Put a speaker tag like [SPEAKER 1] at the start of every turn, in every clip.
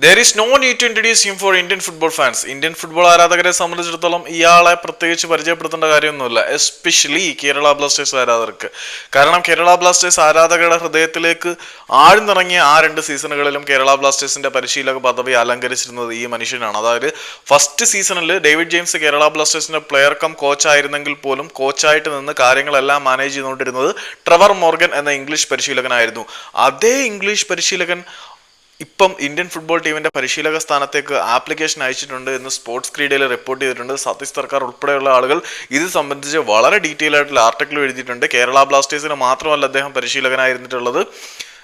[SPEAKER 1] There is no need to introduce him for Indian football fans Indian football ആരാധകരെ സംബന്ധിച്ചിടത്തോളം ഇയാളെ പ്രത്യേകിച്ച് പരിചയപ്പെടുത്തേണ്ട കാര്യമൊന്നുമില്ല എസ്പെഷ്യലി കേരള ബ്ലാസ്റ്റേഴ്സ് ആരാധകർക്ക്. കാരണം കേരള ബ്ലാസ്റ്റേഴ്സ് ആരാധകരുടെ ഹൃദയത്തിലേക്ക് ആഴ്ന്നിറങ്ങിയ ആ രണ്ട് സീസണുകളിലും കേരള ബ്ലാസ്റ്റേഴ്സിന്റെ പരിശീലക പദവി അലങ്കരിച്ചിരുന്നത് ഈ മനുഷ്യനാണ്. അതായത് ഫസ്റ്റ് സീസണിൽ ഡേവിഡ് ജെയിംസ് കേരള ബ്ലാസ്റ്റേഴ്സിന്റെ പ്ലെയർ കം കോച്ച് ആയിരുന്നെങ്കിൽ പോലും കോച്ചായിട്ട് നിന്ന് കാര്യങ്ങളെല്ലാം മാനേജ് ചെയ്തുകൊണ്ടിരുന്നത് ട്രവർ മോർഗൻ എന്ന ഇംഗ്ലീഷ് പരിശീലകനായിരുന്നു. അതേ ഇംഗ്ലീഷ് പരിശീലകൻ ഇപ്പം ഇന്ത്യൻ ഫുട്ബോൾ ടീമിന്റെ പരിശീലക സ്ഥാനത്തേക്ക് ആപ്ലിക്കേഷൻ അയച്ചിട്ടുണ്ട് എന്ന് സ്പോർട്സ് ക്രീഡയിൽ റിപ്പോർട്ട് ചെയ്തിട്ടുണ്ട്. സതീഷ് സർക്കാർ ഉൾപ്പെടെയുള്ള ആളുകൾ ഇത് സംബന്ധിച്ച് വളരെ ഡീറ്റെയിൽ ആയിട്ടുള്ള ആർട്ടിക്കിൾ എഴുതിയിട്ടുണ്ട്. കേരള ബ്ലാസ്റ്റേഴ്സിന് മാത്രമല്ല അദ്ദേഹം പരിശീലകനായിരുന്നിട്ടുള്ളത്.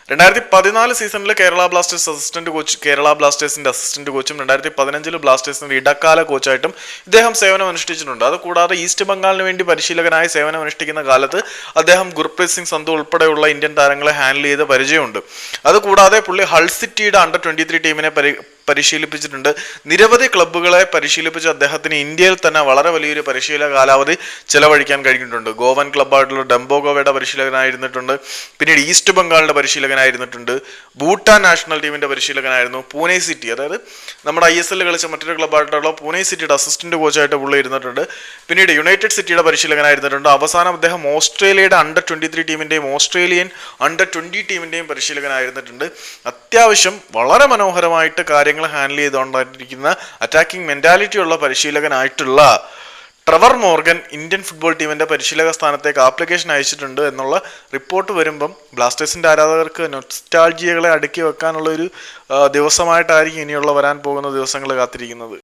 [SPEAKER 1] രണ്ടായിരത്തി പതിനാല് സീസണിൽ Kerala Blasters assistant coach Kerala ബ്ലാസ്റ്റേഴ്സിന്റെ അസിസ്റ്റന്റ് കോച്ചും രണ്ടായിരത്തി പതിനഞ്ചിൽ ബ്ലാസ്റ്റേഴ്സിന്റെ ഇടക്കാല കോച്ചായിട്ടും ഇദ്ദേഹം സേവനം അനുഷ്ഠിച്ചിട്ടുണ്ട് അതുകൂടാതെ ഈസ്റ്റ് ബംഗാളിന് വേണ്ടി പരിശീലകനായി സേവനം അനുഷ്ഠിക്കുന്ന കാലത്ത് അദ്ദേഹം ഗുർപ്രീത് സിംഗ് സന്ധു ഉൾപ്പെടെയുള്ള ഇന്ത്യൻ താരങ്ങളെ ഹാൻഡിൽ ചെയ്ത പരിചയമുണ്ട്. അതുകൂടാതെ പുള്ളി ഹൾ സിറ്റിയുടെ അണ്ടർ ട്വന്റി ത്രീ ടീമിനെ പരി പരിശീലിപ്പിച്ചിട്ടുണ്ട്. നിരവധി ക്ലബ്ബുകളെ പരിശീലിപ്പിച്ച അദ്ദേഹത്തിന് ഇന്ത്യയിൽ തന്നെ വളരെ വലിയൊരു പരിശീലന കാലാവധി ചെലവഴിക്കാൻ കഴിഞ്ഞിട്ടുണ്ട്. ഗോവൻ ക്ലബ്ബായിട്ടുള്ള ഡംബോഗോവയുടെ പരിശീലകനായിരുന്നിട്ടുണ്ട്. പിന്നീട് ഈസ്റ്റ് ബംഗാളിന്റെ പരിശീലകനായിരുന്നിട്ടുണ്ട്. ഭൂട്ടാൻ നാഷണൽ ടീമിന്റെ പരിശീലകനായിരുന്നു പൂനെ സിറ്റി. അതായത് നമ്മുടെ ഐ എസ് എല്ലിൽ കളിച്ച മറ്റൊരു ക്ലബ്ബായിട്ടുള്ള പൂനെ സിറ്റിയുടെ അസിസ്റ്റന്റ് കോച്ചായിട്ട് പുള്ളി ഇരുന്നിട്ടുണ്ട്. പിന്നീട് യുണൈറ്റഡ് സിറ്റിയുടെ പരിശീലകനായിരുന്നിട്ടുണ്ട്. അവസാനം അദ്ദേഹം ഓസ്ട്രേലിയയുടെ അണ്ടർ ട്വന്റി ത്രീ ടീമിന്റെയും ഓസ്ട്രേലിയൻ അണ്ടർ ട്വന്റി ടീമിന്റെയും പരിശീലകനായിരുന്നിട്ടുണ്ട്. അത്യാവശ്യം വളരെ മനോഹരമായിട്ട് കാര്യങ്ങൾ ഹാൻഡിൽ ചെയ്തുകൊണ്ടിരിക്കുന്ന അറ്റാക്കിംഗ് മെന്റാലിറ്റി ഉള്ള പരിശീലകനായിട്ടുള്ള ട്രവർ മോർഗൻ ഇന്ത്യൻ ഫുട്ബോൾ ടീമിന്റെ പരിശീലക സ്ഥാനത്തേക്ക് ആപ്ലിക്കേഷൻ അയച്ചിട്ടുണ്ട് എന്നുള്ള റിപ്പോർട്ട് വരുമ്പം ബ്ലാസ്റ്റേഴ്സിന്റെ ആരാധകർക്ക് നൊസ്റ്റാൾജിയകളെ അടുക്കി വെക്കാനുള്ള ഒരു ദിവസമായിട്ടായിരിക്കും ഇനിയുള്ള വരാൻ പോകുന്ന ദിവസങ്ങൾ കാത്തിരിക്കുന്നത്.